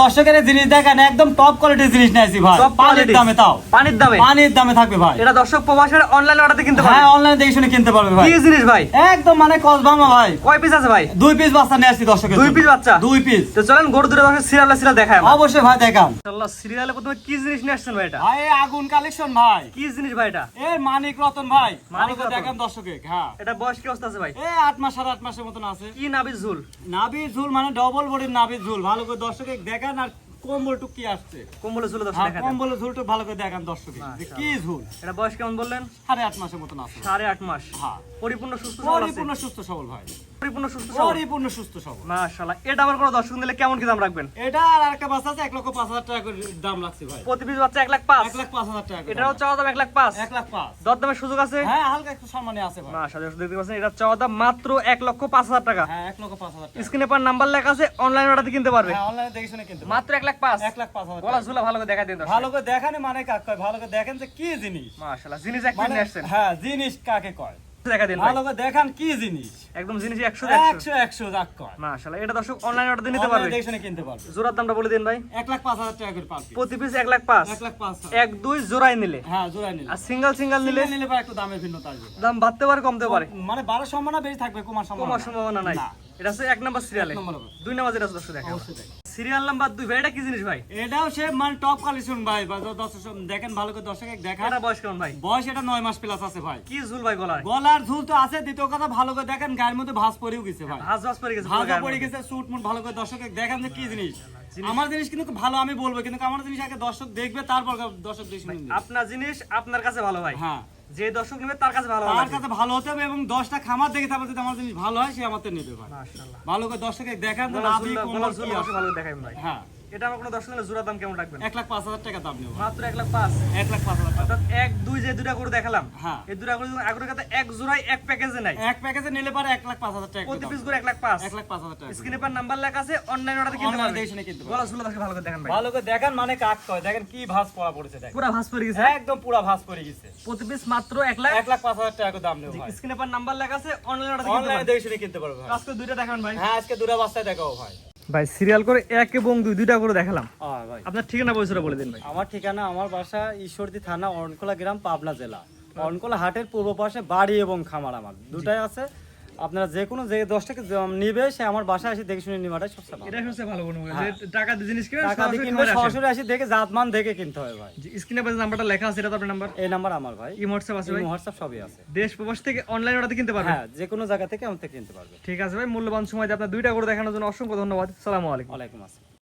দর্শকের জিনিস দেখেন একদম টপ কোয়ালিটির জিনিস নিয়েছি ভাই। পানির দামে তাও। পানির দামে? পানির দামে থাকবে ভাই। এটা দর্শক প্রবাসের অনলাইন অর্ডারতে কিনতে পারে হ্যাঁ অনলাইনে দেখে শুনে কিনতে পারবে ভাই। কি জিনিস ভাই? একদম মানে কসবামা ভাই। কয় পিস আছে ভাই? দুই পিস বাচ্চা নিয়ে আসছি দর্শকের দুই piece বাচ্চা? দুই পিস তো চলেন গরু দুটো দর্শক সিরিয়াল সিরিয়াল দেখায় অবশ্যই ভাই দেখান। ইনশাআল্লাহ সিরিয়ালে প্রথমে কি জিনিস নিয়ে আসছেন ভাই এটা? ভাই আগুন কালেকশন ভাই। কি জিনিস ভাই এটা? এ মানিক রতন ভাই। মানিক রতন। দেখান দর্শকে হ্যাঁ। এটা বয়স কি অবস্থা আছে ভাই? এ আট মাস সাড়ে আট মাসের মতন আছে। কি নাবির ঝুল? নাভির ঝুল মানে ডবল বডির নাভির ঝুল। ভালো করে দর্শকে দেখান। আর কম্বল কি আসছে। কম্বলে ঝুলে দর্শক হ্যাঁ দেখা কম্বলের ঝুলটা ভালো করে দেখান দর্শকে যে কি ঝুল? এটা বয়স কেমন বললেন? সাড়ে আট মাসের মতন আছে। সাড়ে আট মাস। হ্যাঁ। পরিপূর্ণ সুস্থ সবল পরিপূর্ণ সুস্থ সবল ভাই। পরিপূর্ণ সুস্থ সবল? পরিপূর্ণ সুস্থ সবল। মাশাআল্লাহ। এটা আমার কোনো দর্শক দিলে কেমন কি দাম রাখবেন? এটা আর একটা বাচ্চা আছে এক লক্ষ পাঁচ হাজার টাকা করে দাম লাগছে ভাই। প্রতি পিস বাচ্চা লাখ লাখ টাকা এটাও চাওয়া দাম দর দামের সুযোগ আছে? হ্যাঁ হালকা একটু সম্মানে আছে ভাই। মাশাআল্লাহ দেখতে পাচ্ছেন এটা চাওয়া দাম মাত্র এক লক্ষ পাঁচ হাজার টাকা। হ্যাঁ লক্ষ স্ক্রিনে পার নাম্বার লেখা আছে অনলাইন অর্ডারতে কিনতে পারবে। হ্যাঁ অনলাইনে দেখে শুনে কিনতে পারবে। মাত্র এক লাখ পাঁচ। এক লাখ পাঁচ হাজার গলা ঝুলা ভালো করে দেখা দিন ভালো করে দেখানি মানে কাক কয়? ভালো করে দেখেন যে কি জিনিস। মাশাআল্লাহ জিনিস এক আসছেন। হ্যাঁ জিনিস কাকে কয়? দেখা দিন ভালো করে দেখান কি জিনিস। একদম জিনিস একশো একশো। একশো একশো যাক কয়। মাশাআল্লাহ এটা দর্শক অনলাইন অর্ডার নিতে পারবে। দেখে শুনে কিনতে পারবে। জোড়ার দামটা বলে দিন ভাই। এক লাখ পাঁচ হাজার টাকা করে পাবে প্রতি পিস এক লাখ পাঁচ। এক লাখ পাঁচ এক দুই জোড়াই নিলে। হ্যাঁ জোড়াই নিলে। আর সিঙ্গেল সিঙ্গেল নিলে? নিলে একটু ভিন্নতা আসবে। দাম বাড়তে পারে কমতে পারে। মানে বারো সম্ভাবনা বেশি থাকবে কুমার সম্ভাবনা কমার সম্ভাবনা নাই। এটা হচ্ছে এক নাম্বার সিরিয়ালে দুই নাম্বার যেটা দর্শক দেখা। সিরিয়াল নাম্বার দুই ভাই এটা কি জিনিস ভাই? এটাও সে মানে টপ কালেকশন ভাই দেখেন ভালো করে দর্শক দেখা এটা বয়স কেমন ভাই? বয়স এটা নয় মাস প্লাস আছে ভাই। কি ঝুল ভাই গলার গলার ঝুল তো আছে দ্বিতীয় কথা ভালো করে দেখেন গায়ের মধ্যে ভাস পড়েও গেছে ভাই। ভাস ভাস পড়ে গেছে ভাস পুরো পড়ে গেছে সুট মুট ভালো করে দর্শক দেখেন যে কি জিনিস। আমার জিনিস কিন্তু ভালো আমি বলব কিন্তু আমার জিনিস আগে দর্শক দেখবে তারপর দর্শক আপনার জিনিস আপনার কাছে ভালো ভাই। হ্যাঁ। যে দর্শক নেবে তার কাছে ভালো তার কাছে ভালো হতে হবে এবং দশটা খামার দেখে তারপর যদি আমার জিনিস ভালো হয় সে আমার নেবে ভাই। ভালো করে দর্শকে দেখান আছে। ভালো দেখাই ভাই। হ্যাঁ। এটা আমার কোনো দর্শক জোড়া দাম কেমন রাখবেন? এক লাখ পাঁচ হাজার টাকা দাম নেব। মাত্র এক লাখ পাঁচ? এক লাখ পাঁচ হাজার অর্থাৎ এক দুই যে দুটা করে দেখালাম হ্যাঁ। এই দুটা করে কাছে এক এক প্যাকেজে নাই। এক প্যাকেজে নিলে পারে এক লাখ পাঁচ হাজার টাকা প্রতি পিস করে এক লাখ পাঁচ। এক লাখ পাঁচ হাজার টাকা স্ক্রিনে পার নাম্বার লেখা আছে অনলাইন অর্ডার কিনতে অনলাইনে পারবে দেখে শুনে কিনতে পারবে। গলা ঝুলা ভালো করে দেখেন ভাই। ভালো করে দেখান মানে কাক কয়? দেখেন কি ভাঁজ পড়া পড়েছে দেখেন। পুরা ভাস পড়ে গেছে? একদম পুরা ভাঁজ পড়ে গেছে। প্রতি পিস মাত্র এক লাখ? এক লাখ পাঁচ হাজার টাকা করে দাম নেব ভাই। স্ক্রিনে পার নাম্বার লেখা আছে অনলাইন অর্ডার কিনতে অনলাইনে পারবে দেখে শুনে কিনতে পারবে আজকে দুইটা দেখান ভাই। হ্যাঁ আজকে দুটা বাস্তায় দেখাও ভাই। ভাই সিরিয়াল করে এক এবং দুই দুইটা করে দেখালাম। ভাই। আপনার ঠিকানা বলছিল বলে দিন ভাই। আমার ঠিকানা আমার বাসা ঈশ্বরদী থানা অরণকোলা গ্রাম পাবনা জেলা। অরণকোলা হাটের পূর্ব পাশে বাড়ি এবং খামার আমার। দুটাই আছে। আপনারা যে কোনো যে দশ টাকা নিবে সে আমার বাসায় এসে দেখে শুনে নিবাটাই সবচেয়ে ভালো। এটা হচ্ছে ভালো কোনো। হ্যাঁ। যে টাকা দিয়ে জিনিস কিনে টাকা দিয়ে কিনবে সরাসরি এসে দেখে জাতমান দেখে কিনতে হবে ভাই। স্ক্রিনে পাশে নাম্বারটা লেখা আছে এটা তো আপনার নাম্বার এই নাম্বার আমার ভাই। ই WhatsApp আছে ভাই? হোয়াটসঅ্যাপ সবই আছে। দেশ প্রবাস থেকে অনলাইন অর্ডার কিনতে পারবেন হ্যাঁ যে কোনো জায়গা থেকে আমাদের কিনতে পারবে। ঠিক আছে ভাই মূল্যবান সময় দিয়ে আপনার দুইটা করে দেখানোর জন্য অসংখ্য ধন্যবাদ। সালামু আলাইকুম। ওয়ালাইকুম আসসালাম।